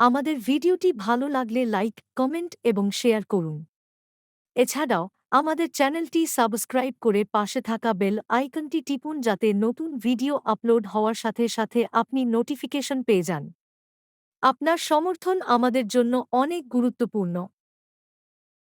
আমাদের ভিডিওটি ভালো লাগলে লাইক কমেন্ট এবং শেয়ার করুন। এছাড়াও, আমাদের চ্যানেলটি সাবস্ক্রাইব করে পাশে থাকা বেল আইকনটি টিপুন যাতে নতুন ভিডিও আপলোড হওয়ার সাথে সাথে আপনি নোটিফিকেশন পেয়ে যান। আপনার সমর্থন আমাদের জন্য অনেক গুরুত্বপূর্ণ।